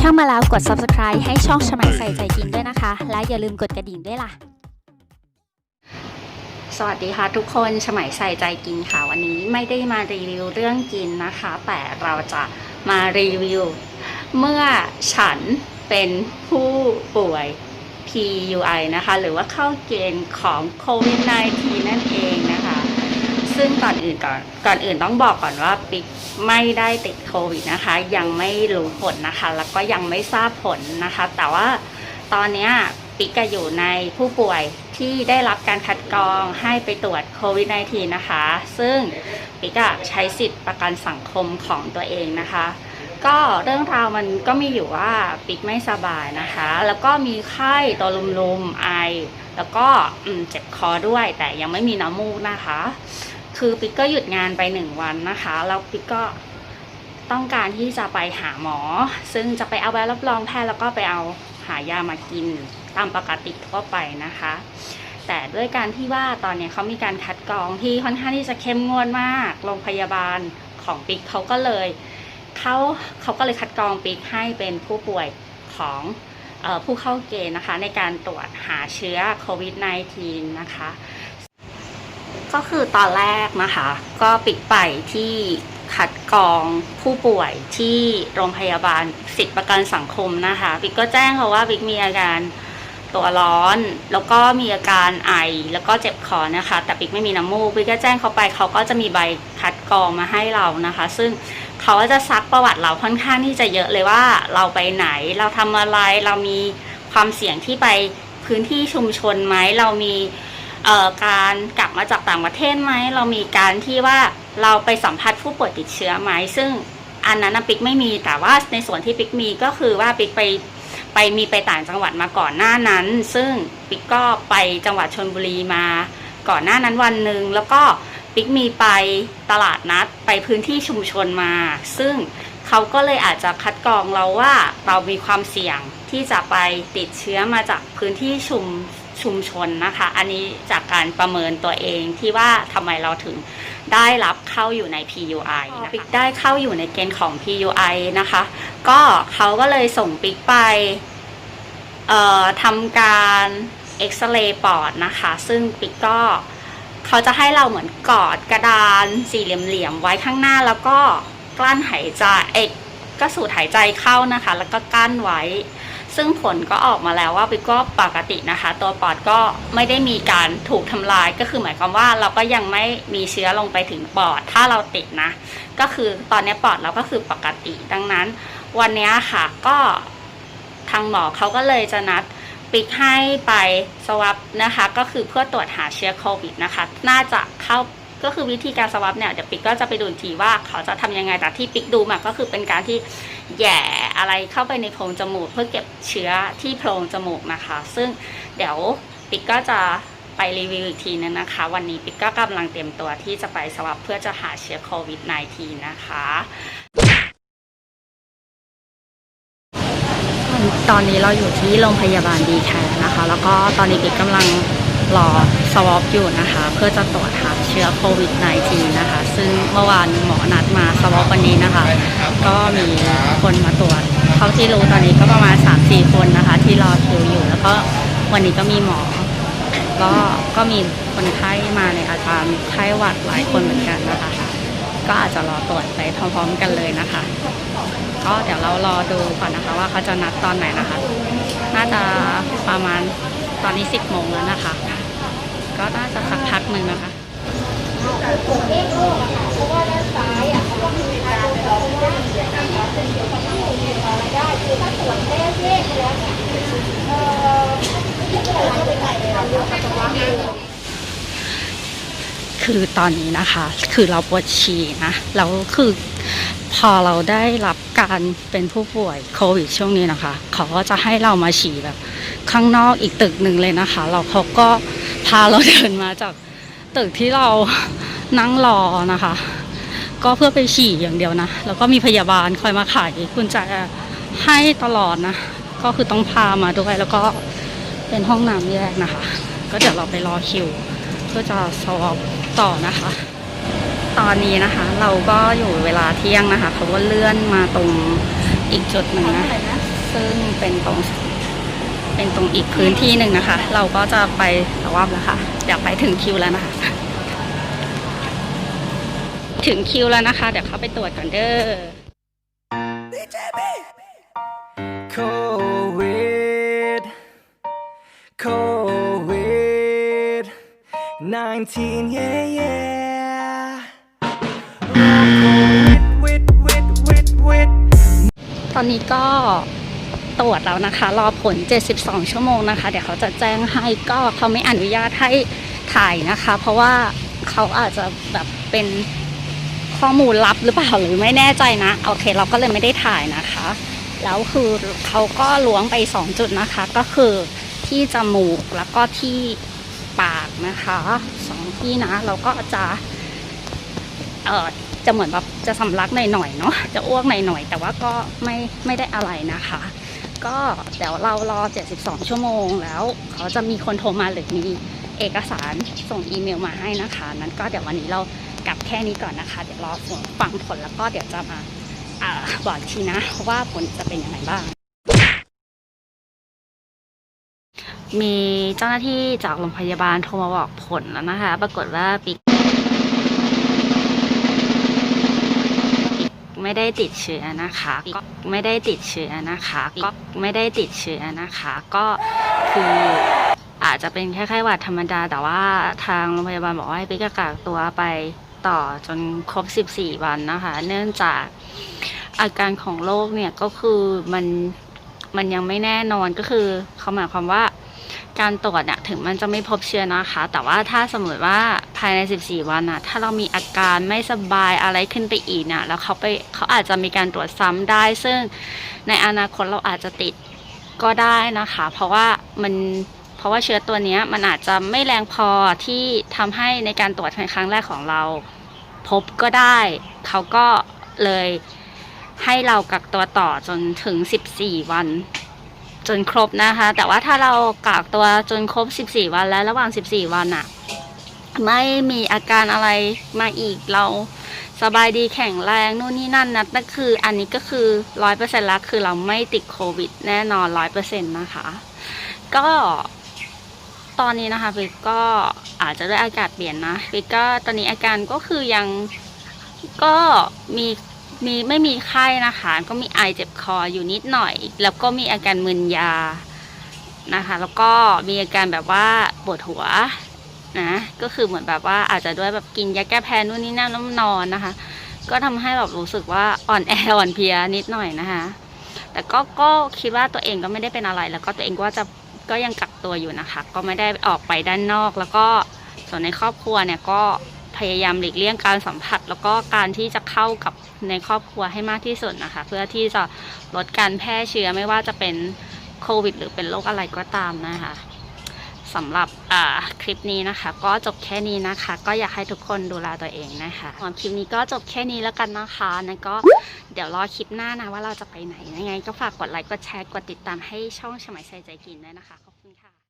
เข้ามาแล้วกด subscribe ให้ช่องชมัยใส่ใจกินด้วยนะคะ และอย่าลืมกดกระดิ่งด้วยล่ะ สวัสดีค่ะทุกคนชมัยใส่ใจกินค่ะ วันนี้ไม่ได้มารีวิวเรื่องกินนะคะ แต่เราจะมารีวิว เมื่อฉันเป็นผู้ป่วย PUI นะคะ หรือว่าเข้าเกณฑ์ของโควิด -19 นั่นเองนะ ซึ่งก่อนอื่นก่อนก่อนอื่นต้องบอกก่อนว่าปิ๊กไม่ได้ติดโควิดนะคะ ยังไม่รู้ผลนะคะ แล้วก็ยังไม่ทราบผลนะคะ แต่ว่าตอนนี้ปิ๊กก็อยู่ในผู้ป่วยที่ได้รับการคัดกรองให้ไปตรวจโควิด -19 นะคะ ซึ่งปิ๊กใช้สิทธิ์ประกันสังคมของตัวเองนะคะ ก็เรื่องราวมันก็มีอยู่ว่าปิ๊กไม่สบายนะคะ แล้วก็มีไข้ตัวลุมๆไอ แล้วก็เจ็บคอด้วยแต่ยังไม่มีน้ำมูกนะคะ คือปิ๊กก็หยุดงานไปหนึ่งวันนะคะ แล้วปิ๊กก็ต้องการที่จะไปหาหมอ ซึ่งจะไปเอาใบรับรองแพทย์แล้วก็ไปเอาหายามากินตามปกติทั่วไปนะคะ แต่ด้วยการที่ว่าตอนนี้เขามีการคัดกรองที่ค่อนข้างที่จะเข้มงวดมาก โรงพยาบาลของปิ๊กเขาก็เลยเขาเขาก็เลยคัดกรองปิ๊กให้เป็นผู้ป่วยของออผู้เข้าเกณฑ์นะคะในการตรวจหาเชื้อโควิด -19 นะคะ ก็คือตอนแรกนะคะ ก็ปิดไปที่คัดกรองผู้ป่วยที่โรงพยาบาลสิทธิประกันสังคมนะคะปิกก็แจ้งเขาว่าปิกมีอาการตัวร้อน แล้วก็มีอาการไอแล้วก็เจ็บคอนะคะ แต่ปิกไม่มีน้ำมูกปิกก็แจ้งเขาไปเขาก็จะมีใบคัดกรองมาให้เรานะคะ ซึ่งเขาก็จะซักประวัติเราค่อนข้างที่จะเยอะเลยว่าเราไปไหน เราทำอะไรเรามีความเสี่ยงที่ไปพื้นที่ชุมชนไหมเรามี การกลับมาจากต่างประเทศไหมเรามีการที่ว่าเราไปสัมผัสผู้ป่วยติดเชื้อไหมซึ่งอันนั้นปิกไม่มีแต่ว่าในส่วนที่ปิกมีก็คือว่าปิกไปไปมีไปต่างจังหวัดมาก่อนหน้านั้น ซึ่งปิกก็ไปจังหวัดชนบุรีมาก่อนหน้านั้นวันหนึ่งแล้วก็ปิกมีไปตลาดนัดไปพื้นที่ชุมชนมา ซึ่งเขาก็เลยอาจจะคัดกรองเราว่าเรามีความเสี่ยงที่จะไปติดเชื้อมาจากพื้นที่ชุม ชุมชนนะคะ อันนี้จากการประเมินตัวเองที่ว่าทำไมเราถึงได้รับเข้าอยู่ใน PUI นะคะปิกได้เข้าอยู่ในเกณฑ์ของ PUI นะคะ ก็เขาก็เลยส่งปิกไปทำการเอ็กซเรย์ปอดนะคะ ซึ่งปิกก็เขาจะให้เราเหมือนกอดกระดานสี่เหลี่ยมๆไว้ข้างหน้าแล้วก็กลั้นหายใจเอกก็สูดหายใจเข้านะคะ แล้วก็กั้นไว้ ซึ่งผลก็ออกมาแล้วว่าปิกก็ปกตินะคะ ตัวปอดก็ไม่ได้มีการถูกทำลายก็คือหมายความว่าเราก็ยังไม่มีเชื้อลงไปถึงปอด ถ้าเราติดนะ ก็คือตอนนี้ปอดเราก็คือปกติดังนั้น วันนี้ค่ะก็ทางหมอเขาก็เลยจะนัดปิกให้ไปสวับนะคะ ก็คือเพื่อตรวจหาเชื้อโควิดนะคะ น่าจะเข้า ก็คือวิธีการสวับเนี่ยเดี๋ยวปิกก็จะไปดูทีว่าเขาจะทำยังไงแต่ที่ปิกดูมาก็คือเป็นการที่แย่อะไรเข้าไปในโพรงจมูก เพื่อเก็บเชื้อที่โพรงจมูกนะคะ ซึ่งเดี๋ยวปิกก็จะไปรีวิวอีกทีนึงนะคะ วันนี้ปิกก็กำลังเตรียมตัวที่จะไปสวับเพื่อจะหาเชื้อโควิด -19 นะคะ ตอนนี้เราอยู่ที่โรงพยาบาลดีแคร์นะคะ แล้วก็ตอนนี้ปิกกำลัง รอสวอปอยู่นะคะ เพื่อจะตรวจหาเชื้อโควิด -19 นะคะ ซึ่งเมื่อวานหมอนัดมาสวอปวันนี้นะคะ ก็มีคนมาตรวจเท่าที่รู้ตอนนี้ก็ประมาณ 3-4 คนนะคะ ที่รอคิวอยู่ แล้วก็วันนี้ก็มีหมอ ก็ก็มีคนไข้มาในอาการไข้หวัดหลายคนเหมือนกันนะคะ ก็อาจจะรอตรวจไปพร้อมๆกันเลยนะคะ ก็เดี๋ยวเรารอดูก่อนนะคะว่าเขาจะนัดตอนไหนนะคะ น่าจะประมาณ ตอนนี้ 10โมงแล้วนะคะ ก็น่าจะสักพักหนึ่งนะคะคือตอนนี้นะคะ คือเราปวดฉี่นะแล้วคือ พอเราได้รับการเป็นผู้ป่วยโควิดช่วงนี้นะคะ เขาก็จะให้เรามาฉี่แบบ ข้างนอกอีกตึกหนึ่งเลยนะคะแล้วเขาก็พาเราเดินมาจากตึกที่เรานั่งรอนะคะ ก็เพื่อไปฉี่อย่างเดียวนะ แล้วก็มีพยาบาลคอยมาขายกุญแจให้ตลอดนะ ก็คือต้องพามาด้วยแล้วก็เป็นห้องน้ำแยกนะคะ ก็เดี๋ยวเราไปรอคิว เพื่อจะสอปต่อนะคะ ตอนนี้นะคะ เราก็อยู่เวลาเที่ยงนะคะเขาก็เลื่อนมาตรงอีกจุดหนึ่งนะซึ่งเป็นตรงเป็นตรงอีกพื้นที่หนึ่งนะคะ เราก็จะไประวับแล้วค่ะเดี๋ยวไปถึงคิวแล้วนะคะ ถึงคิวแล้วนะคะ เดี๋ยวเข้าไปตรวจก่อนเด้อ COVID, COVID 19, yeah, yeah. ตอนนี้ก็ตรวจแล้วนะคะ รอผล 72 ชั่วโมงนะคะ เดี๋ยวเขาจะแจ้งให้ก็เขาไม่อนุญาตให้ถ่ายนะคะ เพราะว่าเขาอาจจะแบบเป็นข้อมูลลับหรือเปล่าหรือไม่แน่ใจนะ โอเค เราก็เลยไม่ได้ถ่ายนะคะ แล้วคือเขาก็ล้วงไป 2 จุดนะคะ ก็คือที่จมูกแล้วก็ที่ปากนะคะสองที่นะ เราก็จะ เออจะเหมือนแบบจะสำลักหน่อยๆเนาะจะอ้วกหน่อยๆแต่ว่าก็ไม่ไม่ได้อะไรนะคะ ก็เดี๋ยวเรารอ 72 ชั่วโมงแล้ว เขาจะมีคนโทรมาหรือมีเอกสารส่งอีเมลมาให้นะคะ นั้นก็เดี๋ยววันนี้เรากลับแค่นี้ก่อนนะคะ เดี๋ยวรอส่งฟังผลแล้วก็เดี๋ยวจะมาอบอกอีกทีนะว่าผลจะเป็นยังไงบ้าง มีเจ้าหน้าที่จากโรงพยาบาลโทรมาบอกผลแล้วนะคะ ปรากฏว่าปิ๊ก ไม่ได้ติดเชื้อนะคะ ก็ไม่ได้ติดเชื้อนะคะ ก็ไม่ได้ติดเชื้อนะคะ ก็คืออาจจะเป็นแค่ไข้หวัดธรรมดา แต่ว่าทางโรงพยาบาลบอกว่าให้ไปกกักตัวไปต่อจนครบ 14 วันนะคะ เนื่องจากอาการของโรคเนี่ยก็คือมันมันยังไม่แน่นอนก็คือเขาหมายความว่า การตรวจเนี่ยถึงมันจะไม่พบเชื้อนะคะ แต่ว่าถ้าสมมติว่าภายใน 14 วันน่ะถ้าเรามีอาการไม่สบายอะไรขึ้นไปอีกน่ะแล้วเขาไปเขาอาจจะมีการตรวจซ้ำได้ ซึ่งในอนาคตเราอาจจะติดก็ได้นะคะ เพราะว่ามันเพราะว่าเชื้อตัวนี้มันอาจจะไม่แรงพอที่ทำให้ในการตรวจในครั้งแรกของเรา พบก็ได้เขาก็เลยให้เรากักตัวต่อจนถึง 14 วัน จนครบนะคะ แต่ว่าถ้าเรากักตัวจนครบ 14 วันแล้วระหว่าง 14 วันอะไม่มีอาการอะไรมาอีกเราสบายดีแข็งแรงนู่นนี่นั่นนะนั่นคืออันนี้ก็คือร้อยเปอร์เซ็นต์ล้วคือเราไม่ติดโควิด แน่นอนร้อยเปอร์เซ็นต์นะคะ ก็ตอนนี้นะคะฟิกก็อาจจะด้วยอากาศเปลี่ยนนะฟิกก็ตอนนี้อาการก็คือยังก็มี มีไม่มีไข้นะคะ ก็มีไอเจ็บคออยู่นิดหน่อย แล้วก็มีอาการมึนยานะคะ แล้วก็มีอาการแบบว่าปวดหัวนะก็คือเหมือนแบบว่าอาจจะด้วยแบบกินยาแก้แพ้นู่นนี่นั่นแล้วนอนนะคะ ก็ทำให้แบบรู้สึกว่าอ่อนแออ่อนเพลียนิดหน่อยนะคะ แต่ก็ก็คิดว่าตัวเองก็ไม่ได้เป็นอะไร แล้วก็ตัวเองก็จะก็ยังกักตัวอยู่นะคะ ก็ไม่ได้ออกไปด้านนอก แล้วก็ส่วนในครอบครัวเนี่ยก็ พยายามหลีกเลี่ยงการสัมผัส แล้วก็การที่จะเข้ากับในครอบครัวให้มากที่สุดนะคะ เพื่อที่จะลดการแพร่เชื้อไม่ว่าจะเป็นโควิด หรือเป็นโรคอะไรก็ตามนะคะสำหรับคลิปนี้นะคะ ก็จบแค่นี้นะคะ ก็อยากให้ทุกคนดูแลตัวเองนะคะสำหรับคลิปนี้ก็จบแค่นี้แล้วกันนะคะแล้วก็เดี๋ยวรอคลิปหน้านะว่าเราจะไปไหนยังไง ก็ฝากกดไลค์กดแชร์กดติดตามให้ช่องฉมัยใส่ใจกินด้วยนะคะ